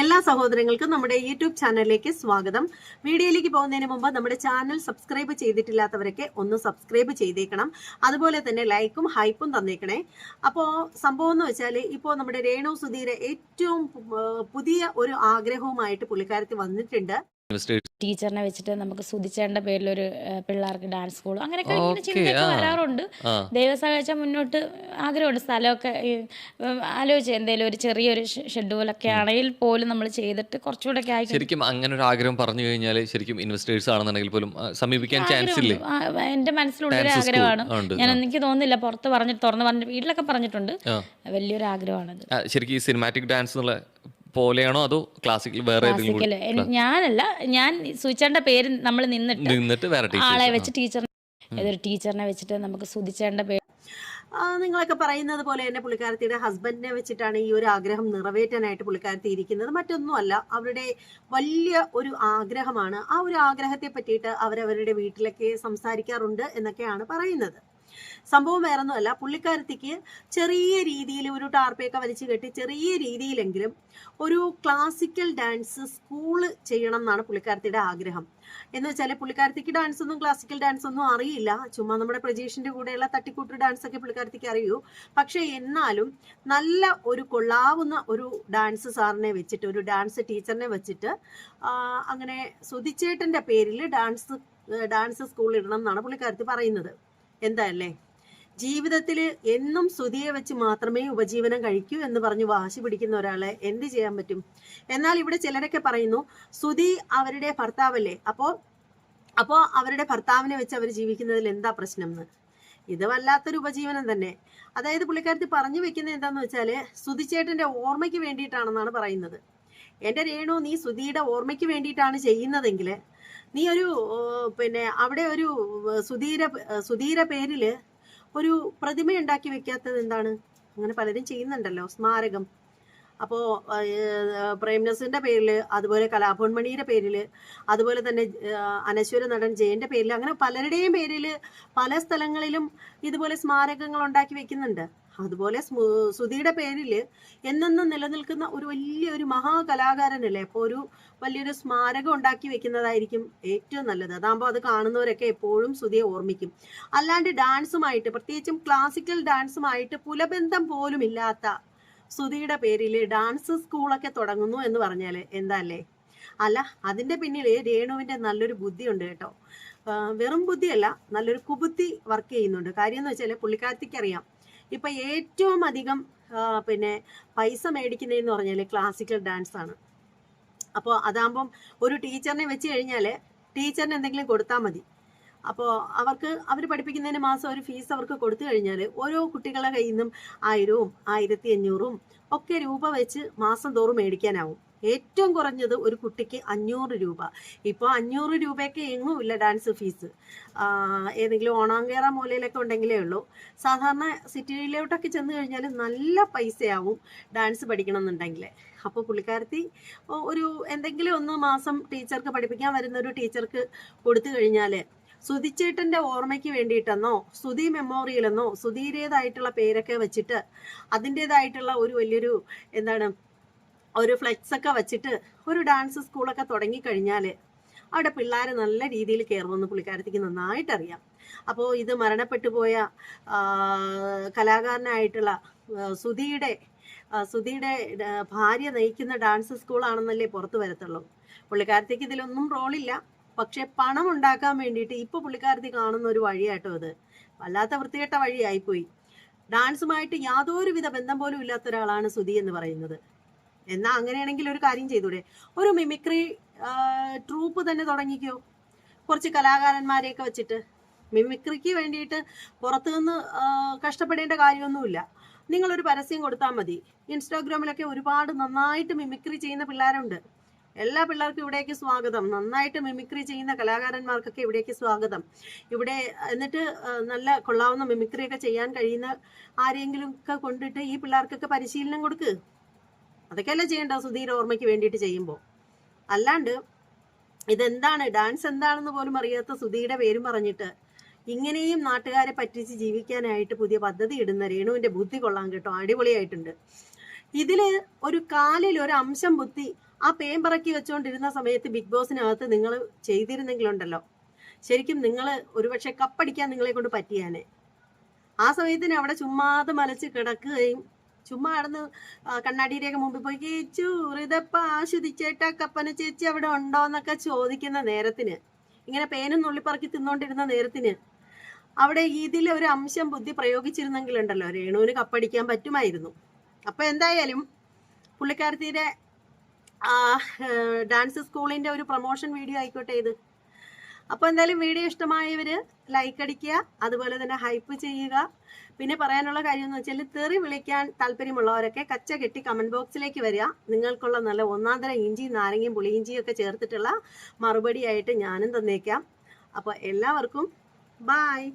എല്ലാ സഹോദരങ്ങൾക്കും നമ്മുടെ യൂട്യൂബ് ചാനലിലേക്ക് സ്വാഗതം. വീഡിയോയിലേക്ക് പോകുന്നതിന് മുമ്പ് നമ്മുടെ ചാനൽ സബ്സ്ക്രൈബ് ചെയ്തിട്ടില്ലാത്തവരൊക്കെ ഒന്ന് സബ്സ്ക്രൈബ് ചെയ്തേക്കണം. അതുപോലെ തന്നെ ലൈക്കും ഹൈപ്പും തന്നേക്കണേ. അപ്പോൾ സംഭവം എന്ന് വെച്ചാൽ ഇപ്പോൾ നമ്മുടെ രേണു സുധീര ഏറ്റവും പുതിയ ഒരു ആഗ്രഹവുമായിട്ട് പുള്ളിക്കാരത്തി വന്നിട്ടുണ്ട്. ടീച്ചറിനെ വെച്ചിട്ട് നമുക്ക് സുധിച്ചേണ്ട പേരിലൊരു ഒരു പിള്ളേർക്ക് ഡാൻസ് സ്കൂൾ അങ്ങനെയൊക്കെ ഇങ്ങനെ ചിന്തയൊക്കെ വരാറുണ്ട്. ദൈവസഹായിച്ച മുന്നോട്ട് ആഗ്രഹമുണ്ട്. സ്ഥലമൊക്കെ ആലോചിച്ച് എന്തെങ്കിലും ഒരു ചെറിയൊരു ഷെഡ്യൂളൊക്കെ ആണെങ്കിൽ പോലും നമ്മൾ ചെയ്തിട്ട് കുറച്ചുകൂടെ ആയി ശരിക്കും അങ്ങനെ ഒരു ആഗ്രഹം പറഞ്ഞു കഴിഞ്ഞാൽ ശരിക്കും ഇൻവെസ്റ്റേഴ്സ് ആണെന്നുണ്ടെങ്കിൽ പോലും സമീപിക്കാൻ ചാൻസ് ഇല്ല? എന്റെ മനസ്സിലുള്ള എന്റെ മനസ്സിലുള്ളൊരു ആഗ്രഹമാണ്. ഞാൻ എനിക്ക് തോന്നുന്നില്ല പുറത്ത് പറഞ്ഞിട്ട് തുറന്ന് പറഞ്ഞിട്ട് വീട്ടിലൊക്കെ പറഞ്ഞിട്ടുണ്ട്. വലിയൊരു ആഗ്രഹമാണത്. ശരിക്കും ഈ സിനിമാറ്റിക് ഡാൻസ് എന്നുള്ള പോലെയാണോ അതോ ക്ലാസിക്കൽ വേറെ ഏതെങ്കിലും ഞാനല്ല ഞാൻ സൂചിച്ചേണ്ട പേര് നമ്മൾ നിന്നിട്ട് നിന്നിട്ട് വേറെ ആളെ വെച്ച് ടീച്ചർ ഏതൊരു ടീച്ചറിനെ വെച്ചിട്ട് നമുക്ക് സുധിച്ചേണ്ട പേര് നിങ്ങളൊക്കെ പറയുന്നത് പോലെ തന്നെ പുള്ളിക്കാരത്തിയുടെ ഹസ്ബൻഡിനെ വെച്ചിട്ടാണ് ഈ ഒരു ആഗ്രഹം നിറവേറ്റാനായിട്ട് പുള്ളിക്കാരത്തി ഇരിക്കുന്നത്. മറ്റൊന്നുമല്ല അവരുടെ വലിയ ഒരു ആഗ്രഹമാണ്. ആ ഒരു ആഗ്രഹത്തെ പറ്റിയിട്ട് അവരവരുടെ വീട്ടിലൊക്കെ സംസാരിക്കാറുണ്ട് എന്നൊക്കെയാണ് പറയുന്നത്. സംഭവം വേറൊന്നുമല്ല. പുള്ളിക്കാരത്തിക്ക് ചെറിയ രീതിയിൽ ഒരു ടാർപ്പയൊക്കെ വലിച്ചു കെട്ടി ചെറിയ രീതിയിലെങ്കിലും ഒരു ക്ലാസിക്കൽ ഡാൻസ് സ്കൂൾ ചെയ്യണം എന്നാണ് പുള്ളിക്കാരത്തിയുടെ ആഗ്രഹം. എന്ന് വെച്ചാൽ പുള്ളിക്കാരത്തിക്ക് ഡാൻസ് ഒന്നും ക്ലാസിക്കൽ ഡാൻസ് ഒന്നും അറിയില്ല. ചുമ്മാ നമ്മുടെ പ്രജീഷിന്റെ കൂടെയുള്ള തട്ടിക്കൂട്ട് ഡാൻസ് ഒക്കെ പുള്ളിക്കാരത്തിക്ക് അറിയൂ. പക്ഷെ എന്നാലും നല്ല ഒരു കൊള്ളാവുന്ന ഒരു ഡാൻസ് സാറിനെ വെച്ചിട്ട് ഒരു ഡാൻസ് ടീച്ചറിനെ വെച്ചിട്ട് അങ്ങനെ സുധിച്ചേട്ടന്റെ പേരിൽ ഡാൻസ് ഡാൻസ് സ്കൂളിൽ ഇടണം എന്നാണ് പുള്ളിക്കാരത്തി പറയുന്നത്. എന്താ അല്ലേ ജീവിതത്തിൽ എന്നും സ്തുതിയെ വെച്ച് മാത്രമേ ഉപജീവനം കഴിക്കൂ എന്ന് പറഞ്ഞ് വാശി പിടിക്കുന്ന ഒരാളെ എന്ത് ചെയ്യാൻ പറ്റും? എന്നാൽ ഇവിടെ ചിലരൊക്കെ പറയുന്നു സ്തുതി അവരുടെ ഭർത്താവല്ലേ? അപ്പോ അപ്പോ അവരുടെ ഭർത്താവിനെ വെച്ച് അവർ ജീവിക്കുന്നതിൽ എന്താ പ്രശ്നം എന്ന്? ഇത് വല്ലാത്തൊരു ഉപജീവനം തന്നെ. അതായത് പുള്ളിക്കാരത്തി പറഞ്ഞു വെക്കുന്നത് എന്താന്ന് വെച്ചാൽ സ്തുതിച്ചേട്ടന്റെ ഓർമ്മയ്ക്ക് വേണ്ടിയിട്ടാണെന്നാണ് പറയുന്നത്. എന്റെ രേണു നീ സുധിയുടെ ഓർമ്മയ്ക്ക് വേണ്ടിയിട്ടാണ് ചെയ്യുന്നതെങ്കിൽ നീ ഒരു പിന്നെ അവിടെ ഒരു സുധീര സുധീര പേരിൽ ഒരു പ്രതിമ ഉണ്ടാക്കി വെക്കാത്തത് എന്താണ്? അങ്ങനെ പലരും ചെയ്യുന്നുണ്ടല്ലോ സ്മാരകം. അപ്പോ പ്രേംനസിന്റെ പേരിൽ അതുപോലെ കലാഭവൻ മണിയുടെ പേരിൽ അതുപോലെ തന്നെ അനശ്വര നടൻ ജയന്റെ പേരിൽ അങ്ങനെ പലരുടെയും പേരിൽ പല സ്ഥലങ്ങളിലും ഇതുപോലെ സ്മാരകങ്ങൾ ഉണ്ടാക്കി വെക്കുന്നുണ്ട്. അതുപോലെ സുധിയുടെ പേരിൽ എന്നെന്നും നിലനിൽക്കുന്ന ഒരു വലിയൊരു മഹാകലാകാരനല്ലേ? അപ്പോൾ ഒരു വലിയൊരു സ്മാരകം ഉണ്ടാക്കി വെക്കുന്നതായിരിക്കും ഏറ്റവും നല്ലത്. അതാകുമ്പോൾ അത് കാണുന്നവരൊക്കെ എപ്പോഴും സുധിയെ ഓർമ്മിക്കും. അല്ലാണ്ട് ഡാൻസുമായിട്ട് പ്രത്യേകിച്ചും ക്ലാസിക്കൽ ഡാൻസുമായിട്ട് പുലബന്ധം പോലും ഇല്ലാത്ത സുധിയുടെ പേരിൽ ഡാൻസ് സ്കൂളൊക്കെ തുടങ്ങുന്നു എന്ന് പറഞ്ഞാൽ എന്താ അല്ലേ? അല്ല അതിന്റെ പിന്നിൽ രേണുവിന്റെ നല്ലൊരു ബുദ്ധി ഉണ്ട് കേട്ടോ വെറും ബുദ്ധിയല്ല നല്ലൊരു കുബുദ്ധി വർക്ക് ചെയ്യുന്നുണ്ട്. കാര്യം എന്ന് വെച്ചാൽ പുള്ളിക്കാരത്തിക്കറിയാം. ഇപ്പൊ ഏറ്റവും അധികം പിന്നെ പൈസ മേടിക്കുന്നതെന്ന് പറഞ്ഞാൽ ക്ലാസിക്കൽ ഡാൻസ് ആണ്. അപ്പോൾ അതാകുമ്പം ഒരു ടീച്ചറിനെ വെച്ച് കഴിഞ്ഞാൽ ടീച്ചറിന് എന്തെങ്കിലും കൊടുത്താൽ മതി. അപ്പോൾ അവർക്ക് അവർ പഠിപ്പിക്കുന്നതിന് മാസം ഒരു ഫീസ് അവർക്ക് കൊടുത്തു കഴിഞ്ഞാൽ ഓരോ കുട്ടികളെ കയ്യിൽ നിന്നും ആയിരവും ആയിരത്തി അഞ്ഞൂറും ഒക്കെ രൂപ വെച്ച് മാസം തോറും മേടിക്കാനാവും. ഏറ്റവും കുറഞ്ഞത് ഒരു കുട്ടിക്ക് അഞ്ഞൂറ് രൂപ. ഇപ്പോൾ അഞ്ഞൂറ് രൂപയൊക്കെ എങ്ങും ഇല്ല ഡാൻസ് ഫീസ്. ഏതെങ്കിലും ഓണാങ്കേറ മൂലയിലൊക്കെ ഉണ്ടെങ്കിലേ ഉള്ളൂ. സാധാരണ സിറ്റിയിലോട്ടൊക്കെ ചെന്ന് കഴിഞ്ഞാൽ നല്ല പൈസയാവും ഡാൻസ് പഠിക്കണം എന്നുണ്ടെങ്കിൽ അപ്പോൾ പുള്ളിക്കാരത്തി ഒരു എന്തെങ്കിലും ഒന്ന് മാസം ടീച്ചർക്ക് പഠിപ്പിക്കാൻ വരുന്ന ഒരു ടീച്ചർക്ക് കൊടുത്തു കഴിഞ്ഞാൽ സുധിച്ചേട്ടന്റെ ഓർമ്മയ്ക്ക് വേണ്ടിയിട്ടെന്നോ സുതി മെമ്മോറിയൽ എന്നോ സുധീരേതായിട്ടുള്ള പേരൊക്കെ വെച്ചിട്ട് അതിന്റെതായിട്ടുള്ള ഒരു വലിയൊരു എന്താണ് ഒരു ഫ്ലെക്സ് ഒക്കെ വെച്ചിട്ട് ഒരു ഡാൻസ് സ്കൂളൊക്കെ തുടങ്ങിക്കഴിഞ്ഞാൽ അവിടെ പിള്ളേർ നല്ല രീതിയിൽ കയറുമെന്ന് പുള്ളിക്കാരത്തേക്ക് നന്നായിട്ട് അറിയാം അപ്പോൾ ഇത് മരണപ്പെട്ടു പോയ കലാകാരനായിട്ടുള്ള സുധിയുടെ സുധിയുടെ ഭാര്യ നയിക്കുന്ന ഡാൻസ് സ്കൂളാണെന്നല്ലേ പുറത്തു വരത്തുള്ളൂ. പുള്ളിക്കാരത്തേക്ക് ഇതിലൊന്നും റോളില്ല. പക്ഷെ പണം ഉണ്ടാക്കാൻ വേണ്ടിയിട്ട് ഇപ്പൊ പുള്ളിക്കാരത്തി കാണുന്ന ഒരു വഴിയാട്ടോ അത്. വല്ലാത്ത വൃത്തികെട്ട വഴിയായിപ്പോയി ഡാൻസുമായിട്ട് യാതൊരുവിധ ബന്ധം പോലും ഇല്ലാത്ത ഒരാളാണ് സുധി എന്ന് പറയുന്നത്. എന്നാ അങ്ങനെയാണെങ്കിൽ ഒരു കാര്യം ചെയ്തൂടെ? ഒരു മിമിക്രി ട്രൂപ്പ് തന്നെ തുടങ്ങിക്കോ. കുറച്ച് കലാകാരന്മാരെയൊക്കെ വെച്ചിട്ട്. മിമിക്രിക്ക് വേണ്ടിയിട്ട് പുറത്തുനിന്ന് നിന്ന് കഷ്ടപ്പെടേണ്ട കാര്യമൊന്നുമില്ല. നിങ്ങളൊരു പരസ്യം കൊടുത്താൽ മതി. ഇൻസ്റ്റാഗ്രാമിലൊക്കെ ഒരുപാട് നന്നായിട്ട് മിമിക്രി ചെയ്യുന്ന പിള്ളേരുണ്ട്. എല്ലാ പിള്ളേർക്കും ഇവിടേക്ക് സ്വാഗതം. നന്നായിട്ട് മിമിക്രി ചെയ്യുന്ന കലാകാരന്മാർക്കൊക്കെ ഇവിടേക്ക് സ്വാഗതം. ഇവിടെ എന്നിട്ട് നല്ല കൊള്ളാവുന്ന മിമിക്രിയൊക്കെ ചെയ്യാൻ കഴിയുന്ന ആരെങ്കിലും ഒക്കെ കൊണ്ടിട്ട് ഈ പിള്ളേർക്കൊക്കെ പരിശീലനം കൊടുക്ക്. അതൊക്കെയല്ലേ ചെയ്യേണ്ട സുധീർ ഓർമ്മയ്ക്ക് വേണ്ടിയിട്ട് ചെയ്യുമ്പോൾ. അല്ലാണ്ട് ഇതെന്താണ്? ഡാൻസ് എന്താണെന്ന് പോലും അറിയാത്ത സുധീയുടെ പേരും പറഞ്ഞിട്ട് ഇങ്ങനെയും നാട്ടുകാരെ പറ്റിച്ച് ജീവിക്കാനായിട്ട് പുതിയ പദ്ധതി ഇടുന്ന രേണുവിന്റെ ബുദ്ധി കൊള്ളാൻ കേട്ടോ. അടിപൊളിയായിട്ടുണ്ട്. ഇതിൽ ഒരു കാലിൽ ഒരു അംശം ബുദ്ധി ആ പേമ്പറക്കി വെച്ചുകൊണ്ടിരുന്ന സമയത്ത് ബിഗ് ബോസിനകത്ത് നിങ്ങൾ ചെയ്തിരുന്നെങ്കിലുണ്ടല്ലോ. ശരിക്കും നിങ്ങൾ ഒരുപക്ഷെ കപ്പടിക്കാൻ നിങ്ങളെ കൊണ്ട് പറ്റിയാനെ. ആ സമയത്തിന് അവിടെ ചുമ്മാതെ മലച്ച് കിടക്കുകയും ചുമ്മാ അടന്ന് കണ്ണാടിയിലേക്ക് മുമ്പിൽ പോയി കേച്ചു ഹൃദപ്പ ആശ്വദിച്ചേട്ടാ കപ്പന ചേച്ചി അവിടെ ഉണ്ടോ എന്നൊക്കെ ചോദിക്കുന്ന നേരത്തിന് ഇങ്ങനെ പേനും നുള്ളിപ്പറക്കി തിന്നോണ്ടിരുന്ന നേരത്തിന് അവിടെ ഇതിൽ ഒരു അംശം ബുദ്ധി പ്രയോഗിച്ചിരുന്നെങ്കിലുണ്ടല്ലോ. രേണുവിന് കപ്പടിക്കാൻ പറ്റുമായിരുന്നു. അപ്പൊ എന്തായാലും പുള്ളിക്കാരത്തിയുടെ ഡാൻസ് സ്കൂളിന്റെ ഒരു പ്രൊമോഷൻ വീഡിയോ ആയിക്കോട്ടെ ഇത്. അപ്പോൾ എന്തായാലും വീഡിയോ ഇഷ്ടമായവർ ലൈക്ക് അടിക്കുക അതുപോലെ തന്നെ ഹൈപ്പ് ചെയ്യുക. പിന്നെ പറയാനുള്ള കാര്യം എന്ന് വെച്ചാൽ തെറി വിളിക്കാൻ താല്പര്യമുള്ളവരൊക്കെ കച്ച കെട്ടി കമന്റ് ബോക്സിലേക്ക് വരിക. നിങ്ങൾക്കുള്ള നല്ല ഒന്നാം തരം ഇഞ്ചിയും നാരങ്ങയും പുളിയിഞ്ചിയും ഒക്കെ ചേർത്തിട്ടുള്ള മറുപടിയായിട്ട് ഞാനും തന്നേക്കാം. അപ്പോൾ എല്ലാവർക്കും ബായ്